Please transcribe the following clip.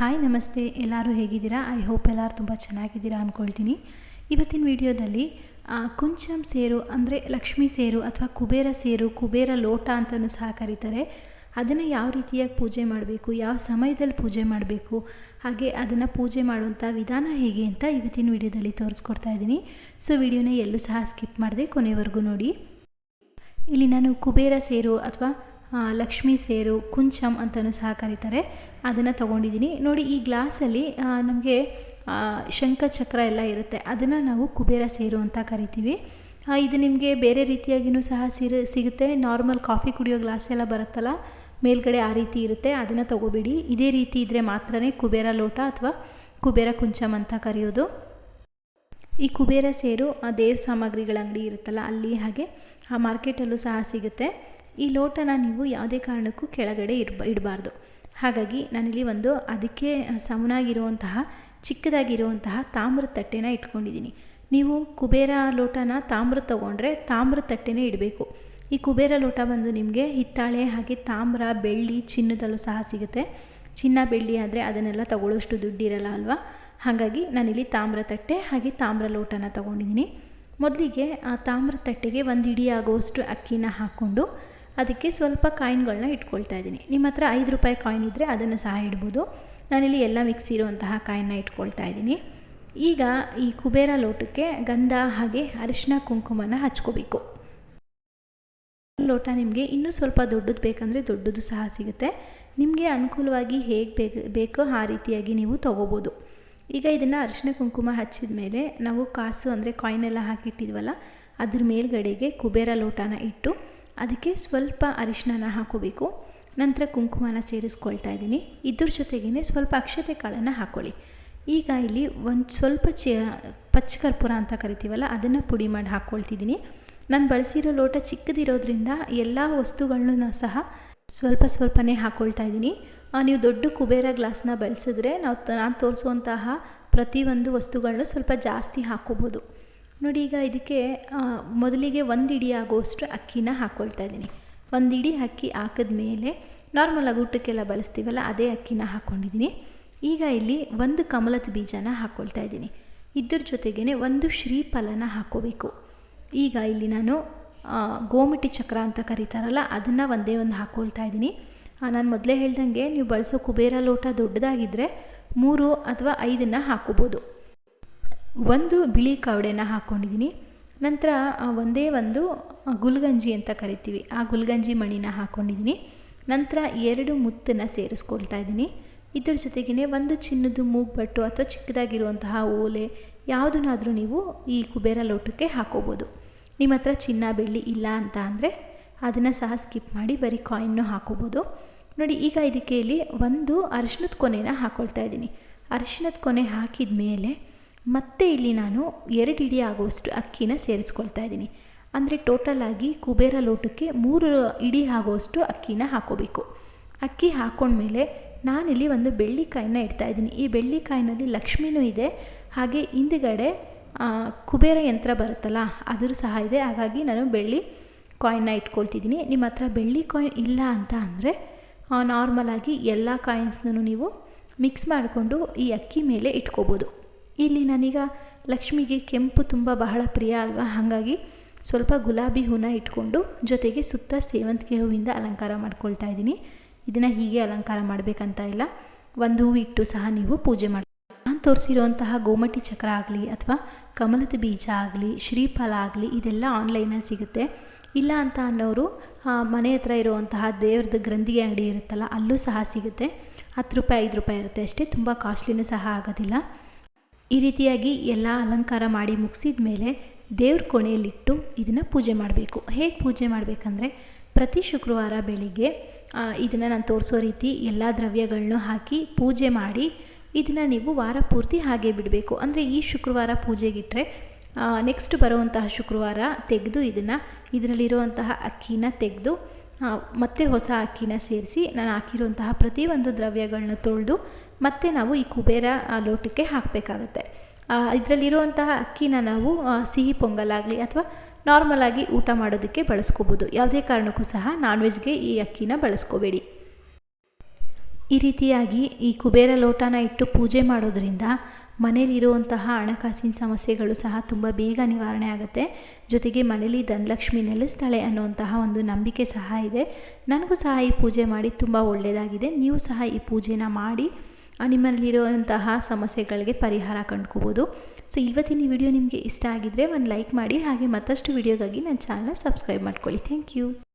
Hi, ನಮಸ್ತೆ. ಎಲ್ಲರೂ ಹೇಗಿದ್ದೀರಾ? ಐ ಹೋಪ್ ಎಲ್ಲರೂ ತುಂಬ ಚೆನ್ನಾಗಿದ್ದೀರಾ ಅಂದ್ಕೊಳ್ತೀನಿ ಇವತ್ತಿನ ವಿಡಿಯೋದಲ್ಲಿ ಕುಂಚಂ ಸೇರು ಅಂದರೆ ಲಕ್ಷ್ಮೀ ಸೇರು ಅಥವಾ ಕುಬೇರ ಸೇರು, ಕುಬೇರ ಲೋಟ ಅಂತಲೂ ಸಹ ಕರೀತಾರೆ. ಅದನ್ನು ಯಾವ ರೀತಿಯಾಗಿ ಪೂಜೆ ಮಾಡಬೇಕು, ಯಾವ ಸಮಯದಲ್ಲಿ ಪೂಜೆ ಮಾಡಬೇಕು, ಹಾಗೆ ಅದನ್ನು ಪೂಜೆ ಮಾಡುವಂಥ ವಿಧಾನ ಹೇಗೆ ಅಂತ ಇವತ್ತಿನ ವಿಡಿಯೋದಲ್ಲಿ ತೋರಿಸ್ಕೊಡ್ತಾ ಇದ್ದೀನಿ. ಸೊ ವಿಡಿಯೋನ ಎಲ್ಲೂ ಸಹ ಸ್ಕಿಪ್ ಮಾಡದೆ ಕೊನೆವರೆಗೂ ನೋಡಿ. ಇಲ್ಲಿ ನಾನು ಕುಬೇರ ಸೇರು ಅಥವಾ ಲಕ್ಷ್ಮೀ ಸೇರು, ಕುಂಚಂ ಅಂತಲೂ ಸಹ ಕರೀತಾರೆ. ಅದನ್ನು ತೊಗೊಂಡಿದ್ದೀನಿ ನೋಡಿ, ಈ ಗ್ಲಾಸಲ್ಲಿ ನಮಗೆ ಶಂಖಚಕ್ರ ಎಲ್ಲ ಇರುತ್ತೆ. ಅದನ್ನು ನಾವು ಕುಬೇರ ಸೇರು ಅಂತ ಕರಿತೀವಿ. ಇದು ನಿಮಗೆ ಬೇರೆ ರೀತಿಯಾಗಿಯೂ ಸಹ ಸಿರ, ಸಿಗುತ್ತೆ. ನಾರ್ಮಲ್ ಕಾಫಿ ಕುಡಿಯೋ ಗ್ಲಾಸ್ ಎಲ್ಲ ಬರುತ್ತಲ್ಲ, ಮೇಲ್ಗಡೆ ಆ ರೀತಿ ಇರುತ್ತೆ. ಅದನ್ನು ತಗೋಬೇಡಿ. ಇದೇ ರೀತಿ ಇದ್ದರೆ ಮಾತ್ರನೇ ಕುಬೇರ ಲೋಟ ಅಥವಾ ಕುಬೇರ ಕುಂಚಂ ಅಂತ ಕರೆಯೋದು. ಈ ಕುಬೇರ ಸೇರು, ಆ, ದೇವ ಸಾಮಗ್ರಿಗಳ ಅಂಗಡಿ ಇರುತ್ತಲ್ಲ, ಅಲ್ಲಿ ಹಾಗೆ ಆ ಮಾರ್ಕೆಟಲ್ಲೂ ಸಹ ಸಿಗುತ್ತೆ. ಈ ಲೋಟನ ನೀವು ಯಾವುದೇ ಕಾರಣಕ್ಕೂ ಕೆಳಗಡೆ ಇರ್ಬ, ಇಡಬಾರ್ದು. ಹಾಗಾಗಿ ನಾನಿಲ್ಲಿ ಒಂದು ಅದಕ್ಕೆ ಸಮನಾಗಿರುವಂತಹ, ಚಿಕ್ಕದಾಗಿರುವಂತಹ ತಾಮ್ರದ ತಟ್ಟೆನ ಇಟ್ಕೊಂಡಿದ್ದೀನಿ. ನೀವು ಕುಬೇರ ಲೋಟನ ತಾಮ್ರ ತೊಗೊಂಡ್ರೆ ತಾಮ್ರದ ತಟ್ಟೆನೇ ಇಡಬೇಕು. ಈ ಕುಬೇರ ಲೋಟ ಬಂದು ನಿಮಗೆ ಹಿತ್ತಾಳೆ ಹಾಗೆ ತಾಮ್ರ, ಬೆಳ್ಳಿ, ಚಿನ್ನದಲ್ಲೂ ಸಹ ಸಿಗುತ್ತೆ. ಚಿನ್ನ, ಬೆಳ್ಳಿ ಆದರೆ ಅದನ್ನೆಲ್ಲ ತಗೊಳ್ಳೋಷ್ಟು ದುಡ್ಡಿರಲ್ಲ ಅಲ್ವಾ? ಹಾಗಾಗಿ ನಾನಿಲ್ಲಿ ತಾಮ್ರ ತಟ್ಟೆ ಹಾಗೆ ತಾಮ್ರ ಲೋಟನ ತೊಗೊಂಡಿದ್ದೀನಿ. ಮೊದಲಿಗೆ ಆ ತಾಮ್ರ ತಟ್ಟೆಗೆ ಒಂದು ಇಡಿ ಆಗುವಷ್ಟು ಅಕ್ಕಿನ ಹಾಕ್ಕೊಂಡು ಅದಕ್ಕೆ ಸ್ವಲ್ಪ ಕಾಯಿನ್ಗಳನ್ನ ಇಟ್ಕೊಳ್ತಾ ಇದ್ದೀನಿ. ನಿಮ್ಮ ಹತ್ರ ಐದು ರೂಪಾಯಿ ಕಾಯಿನ್ ಇದ್ದರೆ ಅದನ್ನು ಸಹ ಇಡ್ಬೋದು. ನಾನಿಲ್ಲಿ ಎಲ್ಲ ಮಿಕ್ಸ್ ಇರುವಂತಹ ಕಾಯಿನ್ನ ಇಟ್ಕೊಳ್ತಾ ಇದ್ದೀನಿ. ಈಗ ಈ ಕುಬೇರ ಲೋಟಕ್ಕೆ ಗಂಧ ಹಾಗೆ ಅರಿಶಿನ ಕುಂಕುಮನ ಹಚ್ಕೋಬೇಕು. ಲೋಟ ನಿಮಗೆ ಇನ್ನೂ ಸ್ವಲ್ಪ ದೊಡ್ಡದು ಬೇಕಂದರೆ ದೊಡ್ಡದು ಸಹ ಸಿಗುತ್ತೆ. ನಿಮಗೆ ಅನುಕೂಲವಾಗಿ ಹೇಗೆ ಬೇಕು, ಬೇಕೋ ಆ ರೀತಿಯಾಗಿ ನೀವು ತೊಗೋಬೋದು. ಈಗ ಇದನ್ನು ಅರಿಶಿನ ಕುಂಕುಮ ಹಚ್ಚಿದ ಮೇಲೆ ನಾವು ಕಾಸು ಅಂದರೆ ಕಾಯಿನೆಲ್ಲ ಹಾಕಿಟ್ಟಿದ್ವಲ್ಲ, ಅದ್ರ ಮೇಲ್ಗಡೆಗೆ ಕುಬೇರ ಲೋಟನ ಇಟ್ಟು ಅದಕ್ಕೆ ಸ್ವಲ್ಪ ಅರಿಶಿನ ಹಾಕೋಬೇಕು. ನಂತರ ಕುಂಕುಮನ ಸೇರಿಸ್ಕೊಳ್ತಾ ಇದ್ದೀನಿ. ಇದ್ರ ಜೊತೆಗೇ ಸ್ವಲ್ಪ ಅಕ್ಷತೆ ಕಾಳನ್ನು ಹಾಕ್ಕೊಳ್ಳಿ ಈಗ ಇಲ್ಲಿ ಒಂದು ಸ್ವಲ್ಪ ಚ ಪಚ್ಚ ಕರ್ಪೂರ ಅಂತ ಕರಿತೀವಲ್ಲ, ಅದನ್ನು ಪುಡಿ ಮಾಡಿ ಹಾಕ್ಕೊಳ್ತಿದ್ದೀನಿ ನಾನು ಬಳಸಿರೋ ಲೋಟ ಚಿಕ್ಕದಿರೋದ್ರಿಂದ ಎಲ್ಲ ವಸ್ತುಗಳನ್ನೂ ಸಹ ಸ್ವಲ್ಪ ಸ್ವಲ್ಪನೇ ಹಾಕ್ಕೊಳ್ತಾ ಇದ್ದೀನಿ. ನೀವು ದೊಡ್ಡ ಕುಬೇರ ಗ್ಲಾಸ್ನ ಬಳಸಿದ್ರೆ ನಾವು ನಾನು ತೋರಿಸುವಂತಹ ಪ್ರತಿಯೊಂದು ವಸ್ತುಗಳನ್ನೂ ಸ್ವಲ್ಪ ಜಾಸ್ತಿ ಹಾಕ್ಕೋಬೋದು ನೋಡಿ ಈಗ ಇದಕ್ಕೆ ಮೊದಲಿಗೆ ಒಂದು ಇಡಿ ಆಗುವಷ್ಟು ಅಕ್ಕಿನ ಹಾಕ್ಕೊಳ್ತಾ ಇದ್ದೀನಿ. ಒಂದು ಇಡಿ ಅಕ್ಕಿ ಹಾಕಿದ ಮೇಲೆ ನಾರ್ಮಲಾಗಿ ಊಟಕ್ಕೆಲ್ಲ ಬಳಸ್ತೀವಲ್ಲ, ಅದೇ ಅಕ್ಕಿನ ಹಾಕ್ಕೊಂಡಿದ್ದೀನಿ ಈಗ ಇಲ್ಲಿ ಒಂದು ಕಮಲದ ಬೀಜನ ಹಾಕ್ಕೊಳ್ತಾ ಇದ್ದೀನಿ. ಇದ್ರ ಜೊತೆಗೇ ಒಂದು ಶ್ರೀಫಲನ ಹಾಕ್ಕೋಬೇಕು ಈಗ ಇಲ್ಲಿ ನಾನು ಗೋಮಿಟಿ ಚಕ್ರ ಅಂತ ಕರೀತಾರಲ್ಲ, ಅದನ್ನು ಒಂದೇ ಒಂದು ಹಾಕ್ಕೊಳ್ತಾ ಇದ್ದೀನಿ. ನಾನು ಮೊದಲೇ ಹೇಳ್ದಂಗೆ ನೀವು ಬಳಸೋ ಕುಬೇರ ಲೋಟ ದೊಡ್ಡದಾಗಿದ್ದರೆ ಮೂರು ಅಥವಾ ಐದನ್ನು ಹಾಕ್ಕೋಬೋದು ಒಂದು ಬಿಳಿ ಕಾವಡೆನ ಹಾಕ್ಕೊಂಡಿದ್ದೀನಿ ನಂತರ ಒಂದೇ ಒಂದು ಗುಲ್ಗಂಜಿ ಅಂತ ಕರಿತೀವಿ. ಆ ಗುಲ್ಗಂಜಿ ಮಣಿನ ಹಾಕ್ಕೊಂಡಿದ್ದೀನಿ ನಂತರ ಎರಡು ಮುತ್ತನ್ನು ಸೇರಿಸ್ಕೊಳ್ತಾ ಇದ್ದೀನಿ. ಇದ್ರ ಜೊತೆಗೇ ಒಂದು ಚಿನ್ನದ ಮೂಗ್ಬಟ್ಟು ಅಥವಾ ಚಿಕ್ಕದಾಗಿರುವಂತಹ ಓಲೆ ಯಾವುದನ್ನಾದರೂ ನೀವು ಈ ಕುಬೇರ ಲೋಟಕ್ಕೆ ಹಾಕೋಬೋದು. ನಿಮ್ಮ ಹತ್ರ ಚಿನ್ನ, ಬೆಳ್ಳಿ ಇಲ್ಲ ಅಂತ ಅಂದರೆ ಅದನ್ನು ಸಹ ಸ್ಕಿಪ್ ಮಾಡಿ ಬರೀ ಕಾಯಿನ್ನು ಹಾಕೋಬೋದು. ನೋಡಿ, ಈಗ ಇದಕ್ಕೆ ಇಲ್ಲಿ ಒಂದು ಅರಿಶಿನದ ಕೊನೆನ ಹಾಕ್ಕೊಳ್ತಾ ಇದ್ದೀನಿ. ಅರಿಶಿನದ ಕೊನೆ ಹಾಕಿದ ಮೇಲೆ ಮತ್ತೆ ಇಲ್ಲಿ ನಾನು ಎರಡು ಇಡಿ ಆಗುವಷ್ಟು ಅಕ್ಕಿನ ಸೇರಿಸ್ಕೊಳ್ತಾ ಇದ್ದೀನಿ. ಅಂದರೆ ಟೋಟಲ್ ಆಗಿ ಕುಬೇರ ಲೋಟಕ್ಕೆ ಮೂರು ಇಡಿ ಆಗುವಷ್ಟು ಅಕ್ಕಿನ ಹಾಕೋಬೇಕು. ಅಕ್ಕಿ ಹಾಕೊಂಡ್ಮೇಲೆ ನಾನಿಲ್ಲಿ ಒಂದು ಬೆಳ್ಳಿಕಾಯಿನ ಇಡ್ತಾ ಇದ್ದೀನಿ. ಈ ಬೆಳ್ಳಿಕಾಯಿನಲ್ಲಿ ಲಕ್ಷ್ಮಿನೂ ಇದೆ. ಹಾಗೆ ಹಿಂದುಗಡೆ ಕುಬೇರ ಯಂತ್ರ ಬರುತ್ತಲ್ಲ, ಅದ್ರ ಸಹ ಇದೆ. ಹಾಗಾಗಿ ನಾನು ಬೆಳ್ಳಿ ಕಾಯಿನ್ನ ಇಟ್ಕೊಳ್ತಿದ್ದೀನಿ. ನಿಮ್ಮ ಹತ್ರ ಬೆಳ್ಳಿ ಕಾಯಿನ್ ಇಲ್ಲ ಅಂತ ಅಂದರೆ ನಾರ್ಮಲಾಗಿ ಎಲ್ಲ ಕಾಯಿನ್ಸ್ನೂ ನೀವು ಮಿಕ್ಸ್ ಮಾಡಿಕೊಂಡು ಈ ಅಕ್ಕಿ ಮೇಲೆ ಇಟ್ಕೋಬೋದು. ಇಲ್ಲಿ ನಾನೀಗ ಲಕ್ಷ್ಮಿಗೆ ಕೆಂಪು ತುಂಬ ಬಹಳ ಪ್ರಿಯ ಅಲ್ವಾ? ಹಾಗಾಗಿ ಸ್ವಲ್ಪ ಗುಲಾಬಿ ಹೂನ ಇಟ್ಕೊಂಡು ಜೊತೆಗೆ ಸುತ್ತ ಸೇವಂತಿಗೆ ಹೂವಿಂದ ಅಲಂಕಾರ ಮಾಡ್ಕೊಳ್ತಾ ಇದ್ದೀನಿ. ಇದನ್ನು ಹೀಗೆ ಅಲಂಕಾರ ಮಾಡಬೇಕಂತ ಇಲ್ಲ. ಒಂದು ಹೂವು ಇಟ್ಟು ಸಹ ನೀವು ಪೂಜೆ ಮಾಡಿ ನಾನು ತೋರಿಸಿರುವಂತಹ ಗೋಮಟಿ ಚಕ್ರ ಆಗಲಿ ಅಥವಾ ಕಮಲದ ಬೀಜ ಆಗಲಿ, ಶ್ರೀಫಲ ಆಗಲಿ ಇದೆಲ್ಲ ಆನ್ಲೈನಲ್ಲಿ ಸಿಗುತ್ತೆ. ಇಲ್ಲ ಅಂತ ಅನ್ನೋರು ಮನೆ ಹತ್ರ ಇರುವಂತಹ ದೇವ್ರದ್ದು ಗ್ರಂಥಿಗೆ ಅಂಗಡಿ ಇರುತ್ತಲ್ಲ, ಅಲ್ಲೂ ಸಹ ಸಿಗುತ್ತೆ. ಹತ್ತು ರೂಪಾಯಿ, ಐದು ರೂಪಾಯಿ ಇರುತ್ತೆ ಅಷ್ಟೇ. ತುಂಬ ಕಾಸ್ಟ್ಲಿನೂ ಸಹ ಆಗೋದಿಲ್ಲ. ಈ ರೀತಿಯಾಗಿ ಎಲ್ಲ ಅಲಂಕಾರ ಮಾಡಿ ಮುಗಿಸಿದ ಮೇಲೆ ದೇವ್ರ ಕೋಣೆಯಲ್ಲಿಟ್ಟು ಇದನ್ನು ಪೂಜೆ ಮಾಡಬೇಕು. ಹೇಗೆ ಪೂಜೆ ಮಾಡಬೇಕಂದ್ರೆ ಪ್ರತಿ ಶುಕ್ರವಾರ ಬೆಳಿಗ್ಗೆ ಇದನ್ನು ನಾನು ತೋರಿಸೋ ರೀತಿ ಎಲ್ಲ ದ್ರವ್ಯಗಳನ್ನೂ ಹಾಕಿ ಪೂಜೆ ಮಾಡಿ ಇದನ್ನು ನೀವು ವಾರ ಪೂರ್ತಿ ಹಾಗೆ ಬಿಡಬೇಕು. ಅಂದರೆ ಈ ಶುಕ್ರವಾರ ಪೂಜೆಗಿಟ್ಟರೆ ನೆಕ್ಸ್ಟ್ ಬರುವಂತಹ ಶುಕ್ರವಾರ ತೆಗೆದು ಇದನ್ನು, ಇದರಲ್ಲಿರುವಂತಹ ಅಕ್ಕಿನ ತೆಗೆದು ಮತ್ತೆ ಹೊಸ ಅಕ್ಕಿನ ಸೇರಿಸಿ ನಾನು ಹಾಕಿರುವಂತಹ ಪ್ರತಿಯೊಂದು ದ್ರವ್ಯಗಳನ್ನ ತೊಳೆದು ಮತ್ತೆ ನಾವು ಈ ಕುಬೇರ ಲೋಟಕ್ಕೆ ಹಾಕಬೇಕಾಗುತ್ತೆ. ಇದರಲ್ಲಿರುವಂತಹ ಅಕ್ಕಿನ ನಾವು ಸಿಹಿ ಪೊಂಗಲಾಗಲಿ ಅಥವಾ ನಾರ್ಮಲಾಗಿ ಊಟ ಮಾಡೋದಕ್ಕೆ ಬಳಸ್ಕೋಬೋದು. ಯಾವುದೇ ಕಾರಣಕ್ಕೂ ಸಹ ನಾನ್ ವೆಜ್ಗೆ ಈ ಅಕ್ಕಿನ ಬಳಸ್ಕೋಬೇಡಿ. ಈ ರೀತಿಯಾಗಿ ಈ ಕುಬೇರ, ಲೋಟನ ಇಟ್ಟು ಪೂಜೆ ಮಾಡೋದ್ರಿಂದ ಮನೇಲಿರುವಂತಹ ಹಣಕಾಸಿನ ಸಮಸ್ಯೆಗಳು ಸಹ ತುಂಬ ಬೇಗ ನಿವಾರಣೆ ಆಗುತ್ತೆ. ಜೊತೆಗೆ ಮನೇಲಿ ಧನಲಕ್ಷ್ಮಿ ನೆಲೆಸ್ತಾಳೆ ಅನ್ನುವಂತಹ ಒಂದು ನಂಬಿಕೆ ಸಹ ಇದೆ. ನನಗೂ ಸಹ ಈ ಪೂಜೆ ಮಾಡಿ ತುಂಬ ಒಳ್ಳೆಯದಾಗಿದೆ. ನೀವು ಸಹ ಈ ಪೂಜೆನ ಮಾಡಿ ನಿಮ್ಮಲ್ಲಿರುವಂತಹ ಸಮಸ್ಯೆಗಳಿಗೆ ಪರಿಹಾರ ಕಂಡ್ಕೋಬೋದು. ಸೊ, ಇವತ್ತಿನ ವಿಡಿಯೋ ನಿಮಗೆ ಇಷ್ಟ ಆಗಿದ್ದರೆ ಒಂದು ಲೈಕ್ ಮಾಡಿ, ಹಾಗೆ ಮತ್ತಷ್ಟು ವಿಡಿಯೋಗಾಗಿ ನನ್ನ ಚಾನಲ್ನ ಸಬ್ಸ್ಕ್ರೈಬ್ ಮಾಡ್ಕೊಳ್ಳಿ. Thank you.